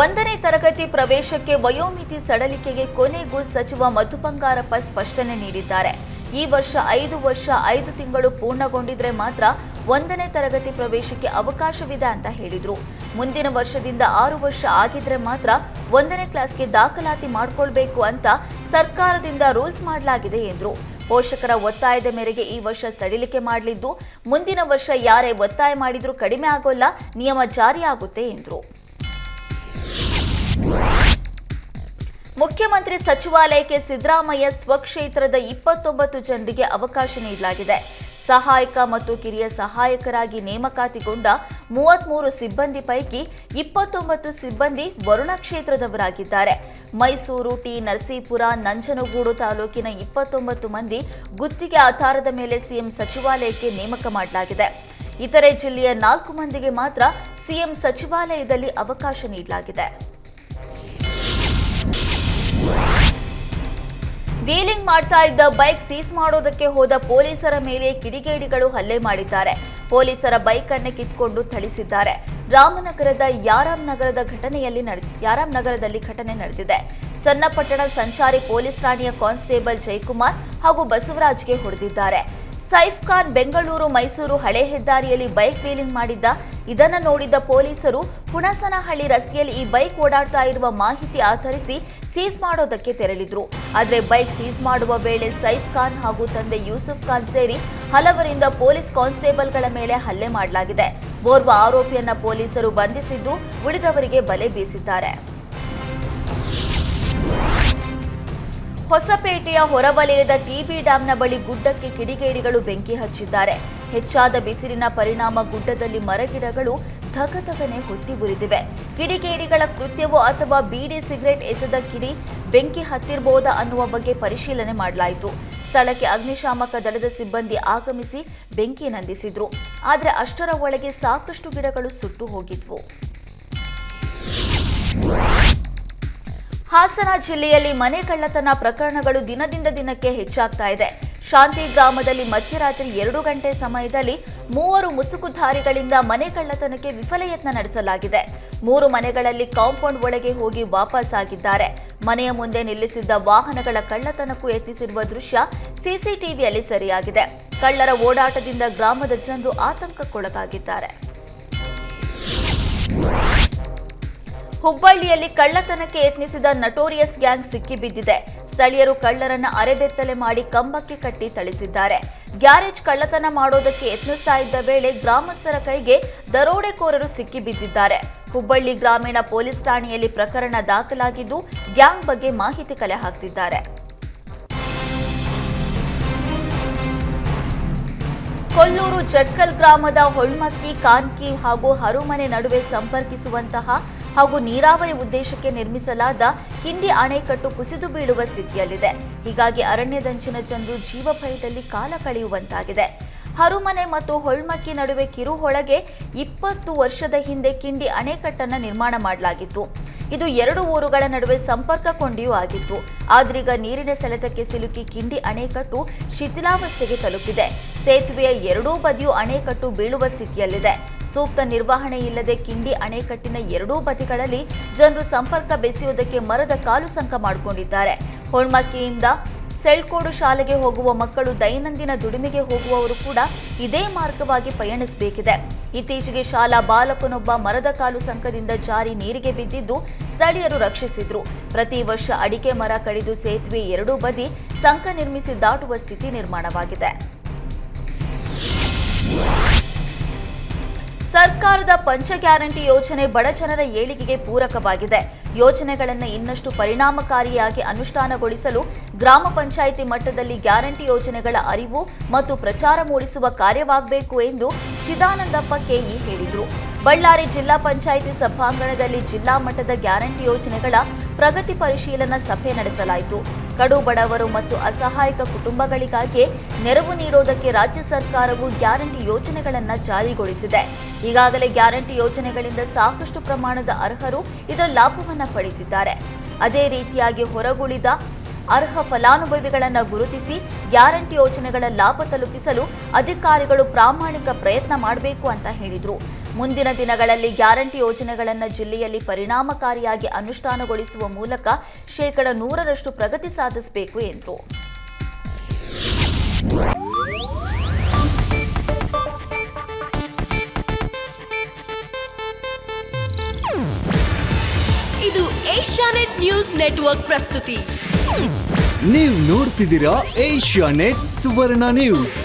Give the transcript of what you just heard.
ಒಂದನೇ ತರಗತಿ ಪ್ರವೇಶಕ್ಕೆ ವಯೋಮಿತಿ ಸಡಲಿಕೆಗೆ ಕೊನೆಗೂ ಸಚಿವ ಮಧು ಬಂಗಾರಪ್ಪ ಸ್ಪಷ್ಟನೆ ನೀಡಿದ್ದಾರೆ. ಈ ವರ್ಷ ಐದು ವರ್ಷ, ಐದು ತಿಂಗಳು ಪೂರ್ಣಗೊಂಡಿದ್ರೆ ಮಾತ್ರ ಒಂದನೇ ತರಗತಿ ಪ್ರವೇಶಕ್ಕೆ ಅವಕಾಶವಿದೆ ಅಂತ ಹೇಳಿದ್ರು. ಮುಂದಿನ ವರ್ಷದಿಂದ ಆರು ವರ್ಷ ಆಗಿದ್ರೆ ಮಾತ್ರ ಒಂದನೇ ಕ್ಲಾಸ್ಗೆ ದಾಖಲಾತಿ ಮಾಡಿಕೊಳ್ಬೇಕು ಅಂತ ಸರ್ಕಾರದಿಂದ ರೂಲ್ಸ್ ಮಾಡಲಾಗಿದೆ ಎಂದರು. ಪೋಷಕರ ಒತ್ತಾಯದ ಮೇರೆಗೆ ಈ ವರ್ಷ ಸಡಿಲಿಕೆ ಮಾಡಲಿದ್ದು, ಮುಂದಿನ ವರ್ಷ ಯಾರೇ ಒತ್ತಾಯ ಮಾಡಿದರೂ ಕಡಿಮೆ ಆಗೋಲ್ಲ, ನಿಯಮ ಜಾರಿಯಾಗುತ್ತೆ ಎಂದ್ರು. ಮುಖ್ಯಮಂತ್ರಿ ಸಚಿವಾಲಯಕ್ಕೆ ಸಿದ್ದರಾಮಯ್ಯ ಸ್ವಕ್ಷೇತ್ರದ ಇಪ್ಪತ್ತೊಂಬತ್ತು ಜನರಿಗೆ ಅವಕಾಶ ನೀಡಲಾಗಿದೆ. ಸಹಾಯಕ ಮತ್ತು ಕಿರಿಯ ಸಹಾಯಕರಾಗಿ ನೇಮಕಾತಿಗೊಂಡ ಮೂವತ್ಮೂರು ಸಿಬ್ಬಂದಿ ಪೈಕಿ ಇಪ್ಪತ್ತೊಂಬತ್ತು ಸಿಬ್ಬಂದಿ ವರುಣ ಕ್ಷೇತ್ರದವರಾಗಿದ್ದಾರೆ. ಮೈಸೂರು ಟಿ ನರಸೀಪುರ ನಂಜನಗೂಡು ತಾಲೂಕಿನ ಇಪ್ಪತ್ತೊಂಬತ್ತು ಮಂದಿ ಗುತ್ತಿಗೆ ಆಧಾರದ ಮೇಲೆ ಸಿಎಂ ಸಚಿವಾಲಯಕ್ಕೆ ನೇಮಕ ಮಾಡಲಾಗಿದೆ. ಇತರೆ ಜಿಲ್ಲೆಯ ನಾಲ್ಕು ಮಂದಿಗೆ ಮಾತ್ರ ಸಿಎಂ ಸಚಿವಾಲಯದಲ್ಲಿ ಅವಕಾಶ ನೀಡಲಾಗಿದೆ. ವೀಲಿಂಗ್ ಮಾಡ್ತಾ ಇದ್ದ ಬೈಕ್ ಸೀಸ್ ಮಾಡೋದಕ್ಕೆ ಹೋದ ಪೊಲೀಸರ ಮೇಲೆ ಕಿಡಿಗೇಡಿಗಳು ಹಲ್ಲೆ ಮಾಡಿದ್ದಾರೆ. ಪೊಲೀಸರ ಬೈಕ್ ಅನ್ನ ಕಿತ್ಕೊಂಡು ಥಳಿಸಿದ್ದಾರೆ. ರಾಮನಗರದ ಯಾರಾಮ್ ನಗರದ ಘಟನೆಯಲ್ಲಿ ಯಾರಾಮ್ ಯಾರಾಂ ನಗರದಲ್ಲಿ ಘಟನೆ ನಡೆದಿದೆ. ಚನ್ನಪಟ್ಟಣ ಸಂಚಾರಿ ಪೊಲೀಸ್ ಠಾಣೆಯ ಕಾನ್ಸ್ಟೇಬಲ್ ಜಯಕುಮಾರ್ ಹಾಗೂ ಬಸವರಾಜ್ಗೆ ಹೊಡೆದಿದ್ದಾರೆ. ಸೈಫ್ ಖಾನ್ ಬೆಂಗಳೂರು ಮೈಸೂರು ಹಳೆ ಹೆದ್ದಾರಿಯಲ್ಲಿ ಬೈಕ್ ವೀಲಿಂಗ್ ಮಾಡಿದ್ದ. ಇದನ್ನು ನೋಡಿದ್ದ ಪೊಲೀಸರು, ಹುಣಸನಹಳ್ಳಿ ರಸ್ತೆಯಲ್ಲಿ ಈ ಬೈಕ್ ಓಡಾಡ್ತಾ ಇರುವ ಮಾಹಿತಿ ಆಧರಿಸಿ ಸೀಸ್ ಮಾಡೋದಕ್ಕೆ ತೆರಳಿದ್ರು. ಆದರೆ ಬೈಕ್ ಸೀಸ್ ಮಾಡುವ ವೇಳೆ ಸೈಫ್ ಖಾನ್ ಹಾಗೂ ತಂದೆ ಯೂಸುಫ್ ಖಾನ್ ಸೇರಿ ಹಲವರಿಂದ ಪೊಲೀಸ್ ಕಾನ್ಸ್ಟೇಬಲ್ಗಳ ಮೇಲೆ ಹಲ್ಲೆ ಮಾಡಲಾಗಿದೆ. ಓರ್ವ ಆರೋಪಿಯನ್ನ ಪೊಲೀಸರು ಬಂಧಿಸಿದ್ದು ಉಳಿದವರಿಗೆ ಬಲೆ ಬೀಸಿದ್ದಾರೆ. ಹೊಸಪೇಟೆಯ ಹೊರವಲಯದ ಟಿಬಿ ಡ್ಯಾಂನ ಬಳಿ ಗುಡ್ಡಕ್ಕೆ ಕಿಡಿಗೇಡಿಗಳು ಬೆಂಕಿ ಹಚ್ಚಿದ್ದಾರೆ. ಹೆಚ್ಚಾದ ಬಿಸಿಲಿನ ಪರಿಣಾಮ ಗುಡ್ಡದಲ್ಲಿ ಮರಗಿಡಗಳು ಧಗಧಗನೆ ಹೊತ್ತಿ ಉರಿದಿವೆ. ಕಿಡಿಗೇಡಿಗಳ ಕೃತ್ಯವೋ ಅಥವಾ ಬೀಡಿ ಸಿಗರೆಟ್ ಎಸೆದ ಕಿಡಿ ಬೆಂಕಿ ಹತ್ತಿರಬಹುದಾ ಅನ್ನುವ ಬಗ್ಗೆ ಪರಿಶೀಲನೆ ಮಾಡಲಾಯಿತು. ಸ್ಥಳಕ್ಕೆ ಅಗ್ನಿಶಾಮಕ ದಳದ ಸಿಬ್ಬಂದಿ ಆಗಮಿಸಿ ಬೆಂಕಿ ನಂದಿಸಿದ್ರು. ಆದರೆ ಅಷ್ಟರ ಒಳಗೆ ಸಾಕಷ್ಟು ಗಿಡಗಳು ಸುಟ್ಟು ಹೋಗಿದ್ವು. ಹಾಸನ ಜಿಲ್ಲೆಯಲ್ಲಿ ಮನೆ ಕಳ್ಳತನ ಪ್ರಕರಣಗಳು ದಿನದಿಂದ ದಿನಕ್ಕೆ ಹೆಚ್ಚಾಗ್ತಾ ಇದೆ. ಶಾಂತಿ ಗ್ರಾಮದಲ್ಲಿ ಮಧ್ಯರಾತ್ರಿ ಎರಡು ಗಂಟೆ ಸಮಯದಲ್ಲಿ ಮೂವರು ಮುಸುಕುಧಾರಿಗಳಿಂದ ಮನೆ ಕಳ್ಳತನಕ್ಕೆ ವಿಫಲ ಯತ್ನ ನಡೆಸಲಾಗಿದೆ. ಮೂರು ಮನೆಗಳಲ್ಲಿ ಕಾಂಪೌಂಡ್ ಒಳಗೆ ಹೋಗಿ ವಾಪಸ್ ಆಗಿದ್ದಾರೆ. ಮನೆಯ ಮುಂದೆ ನಿಲ್ಲಿಸಿದ್ದ ವಾಹನಗಳ ಕಳ್ಳತನಕ್ಕೂ ಯತ್ನಿಸಿರುವ ದೃಶ್ಯ ಸಿಸಿಟಿವಿಯಲ್ಲಿ ಸರಿಯಾಗಿದೆ. ಕಳ್ಳರ ಓಡಾಟದಿಂದ ಗ್ರಾಮದ ಜನರು ಆತಂಕಕ್ಕೊಳಗಾಗಿದ್ದಾರೆ. ಹುಬ್ಬಳ್ಳಿಯಲ್ಲಿ ಕಳ್ಳತನಕ್ಕೆ ಯತ್ನಿಸಿದ ನಟೋರಿಯಸ್ ಗ್ಯಾಂಗ್ ಸಿಕ್ಕಿಬಿದ್ದಿದೆ. ಸ್ಥಳೀಯರು ಕಳ್ಳರನ್ನ ಅರೆಬೆತ್ತಲೆ ಮಾಡಿ ಕಂಬಕ್ಕೆ ಕಟ್ಟಿ ಥಳಿಸಿದ್ದಾರೆ. ಗ್ಯಾರೇಜ್ ಕಳ್ಳತನ ಮಾಡೋದಕ್ಕೆ ಯತ್ನಿಸ್ತಾ ಇದ್ದ ವೇಳೆ ಗ್ರಾಮಸ್ಥರ ಕೈಗೆ ದರೋಡೆಕೋರರು ಸಿಕ್ಕಿಬಿದ್ದಿದ್ದಾರೆ. ಹುಬ್ಬಳ್ಳಿ ಗ್ರಾಮೀಣ ಪೊಲೀಸ್ ಠಾಣೆಯಲ್ಲಿ ಪ್ರಕರಣ ದಾಖಲಾಗಿದ್ದು ಗ್ಯಾಂಗ್ ಬಗ್ಗೆ ಮಾಹಿತಿ ಕಲೆ ಹಾಕ್ತಿದ್ದಾರೆ. ಕೊಲ್ಲೂರು ಜಟ್ಕಲ್ ಗ್ರಾಮದ ಹೊಳ್ಮಕ್ಕಿ, ಕಾನ್ಕಿ ಹಾಗೂ ಹರುಮನೆ ನಡುವೆ ಸಂಪರ್ಕಿಸುವಂತಹ ಹಾಗೂ ನೀರಾವರಿ ಉದ್ದೇಶಕ್ಕೆ ನಿರ್ಮಿಸಲಾದ ಕಿಂಡಿ ಅಣೆಕಟ್ಟು ಕುಸಿದು ಬೀಳುವ ಸ್ಥಿತಿಯಲ್ಲಿದೆ. ಹೀಗಾಗಿ ಅರಣ್ಯದಂಚಿನ ಜನರು ಜೀವ ಭಯದಲ್ಲಿ ಕಾಲ ಕಳೆಯುವಂತಾಗಿದೆ. ಹರುಮನೆ ಮತ್ತು ಹೊಳ್ಮಕ್ಕಿ ನಡುವೆ ಕಿರುಹೊಳಗೆ ಇಪ್ಪತ್ತು ವರ್ಷದ ಹಿಂದೆ ಕಿಂಡಿ ಅಣೆಕಟ್ಟನ್ನು ನಿರ್ಮಾಣ ಮಾಡಲಾಗಿತ್ತು. ಇದು ಎರಡು ಊರುಗಳ ನಡುವೆ ಸಂಪರ್ಕ ಕೊಂಡಿಯೂ ಆಗಿತ್ತು. ಆದ್ರೀಗ ನೀರಿನ ಸೆಳೆತಕ್ಕೆ ಸಿಲುಕಿ ಕಿಂಡಿ ಅಣೆಕಟ್ಟು ಶಿಥಿಲಾವಸ್ಥೆಗೆ ತಲುಪಿದೆ. ಸೇತುವೆಯ ಎರಡೂ ಬದಿಯೂ ಅಣೆಕಟ್ಟು ಬೀಳುವ ಸ್ಥಿತಿಯಲ್ಲಿದೆ. ಸೂಕ್ತ ನಿರ್ವಹಣೆ ಇಲ್ಲದೆ ಕಿಂಡಿ ಅಣೆಕಟ್ಟಿನ ಎರಡೂ ಬದಿಗಳಲ್ಲಿ ಜನರು ಸಂಪರ್ಕ ಬೆಸೆಯುವುದಕ್ಕೆ ಮರದ ಕಾಲು ಸಂಕ ಮಾಡಿಕೊಂಡಿದ್ದಾರೆ. ಹೊಳ್ಮಕ್ಕಿಯಿಂದ ಸೆಳ್ಕೋಡು ಶಾಲೆಗೆ ಹೋಗುವ ಮಕ್ಕಳು ದೈನಂದಿನ ದುಡಿಮೆಗೆ ಹೋಗುವವರು ಕೂಡ ಇದೇ ಮಾರ್ಗವಾಗಿ ಪಯಣಿಸಬೇಕಿದೆ. ಇತ್ತೀಚೆಗೆ ಶಾಲಾ ಬಾಲಕನೊಬ್ಬ ಮರದ ಕಾಲು ಸಂಕದಿಂದ ಜಾರಿ ನೀರಿಗೆ ಬಿದ್ದಿದ್ದು ಸ್ಥಳೀಯರು ರಕ್ಷಿಸಿದ್ರು. ಪ್ರತಿ ವರ್ಷ ಅಡಿಕೆ ಮರ ಕಡಿದು ಸೇತುವೆ ಎರಡೂ ಬದಿ ಸಂಕ ನಿರ್ಮಿಸಿ ದಾಟುವ ಸ್ಥಿತಿ ನಿರ್ಮಾಣವಾಗಿದೆ. ಸರ್ಕಾರದ ಪಂಚ ಗ್ಯಾರಂಟಿ ಯೋಜನೆ ಬಡಜನರ ಏಳಿಗೆಗೆ ಪೂರಕವಾಗಿದೆ. ಯೋಜನೆಗಳನ್ನು ಇನ್ನಷ್ಟು ಪರಿಣಾಮಕಾರಿಯಾಗಿ ಅನುಷ್ಠಾನಗೊಳಿಸಲು ಗ್ರಾಮ ಪಂಚಾಯಿತಿ ಮಟ್ಟದಲ್ಲಿ ಗ್ಯಾರಂಟಿ ಯೋಜನೆಗಳ ಅರಿವು ಮತ್ತು ಪ್ರಚಾರ ಮೂಡಿಸುವ ಕಾರ್ಯವಾಗಬೇಕು ಎಂದು ಚಿದಾನಂದಪ್ಪ ಕೆಇ ಹೇಳಿದರು. ಬಳ್ಳಾರಿ ಜಿಲ್ಲಾ ಪಂಚಾಯಿತಿ ಸಭಾಂಗಣದಲ್ಲಿ ಜಿಲ್ಲಾ ಮಟ್ಟದ ಗ್ಯಾರಂಟಿ ಯೋಜನೆಗಳ ಪ್ರಗತಿ ಪರಿಶೀಲನಾ ಸಭೆ ನಡೆಸಲಾಯಿತು. ಕಡು ಬಡವರು ಮತ್ತು ಅಸಹಾಯಕ ಕುಟುಂಬಗಳಿಗಾಗಿ ನೆರವು ನೀಡೋದಕ್ಕೆ ರಾಜ್ಯ ಸರ್ಕಾರವು ಗ್ಯಾರಂಟಿ ಯೋಜನೆಗಳನ್ನು ಜಾರಿಗೊಳಿಸಿದೆ. ಈಗಾಗಲೇ ಗ್ಯಾರಂಟಿ ಯೋಜನೆಗಳಿಂದ ಸಾಕಷ್ಟು ಪ್ರಮಾಣದ ಅರ್ಹರು ಇದರ ಲಾಭವನ್ನು ಪಡೆದಿದ್ದಾರೆ. ಅದೇ ರೀತಿಯಾಗಿ ಹೊರಗುಳಿದ ಅರ್ಹ ಫಲಾನುಭವಿಗಳನ್ನು ಗುರುತಿಸಿ ಗ್ಯಾರಂಟಿ ಯೋಜನೆಗಳ ಲಾಭ ತಲುಪಿಸಲು ಅಧಿಕಾರಿಗಳು ಪ್ರಾಮಾಣಿಕ ಪ್ರಯತ್ನ ಮಾಡಬೇಕು ಅಂತ ಹೇಳಿದರು. ಮುಂದಿನ ದಿನಗಳಲ್ಲಿ ಗ್ಯಾರಂಟಿ ಯೋಜನೆಗಳನ್ನು ಜಿಲ್ಲೆಯಲ್ಲಿ ಪರಿಣಾಮಕಾರಿಯಾಗಿ ಅನುಷ್ಠಾನಗೊಳಿಸುವ ಮೂಲಕ ಶೇಕಡ ನೂರರಷ್ಟು ಪ್ರಗತಿ ಸಾಧಿಸಬೇಕು ಎಂದರು. ಇದು ಏಷ್ಯಾನೆಟ್ ನ್ಯೂಸ್ ನೆಟ್ವರ್ಕ್ ಪ್ರಸ್ತುತಿ. ನೀವು ನೋಡ್ತಿದ್ದೀರಾ ಏಷ್ಯಾನೆಟ್ ಸುವರ್ಣ ನ್ಯೂಸ್.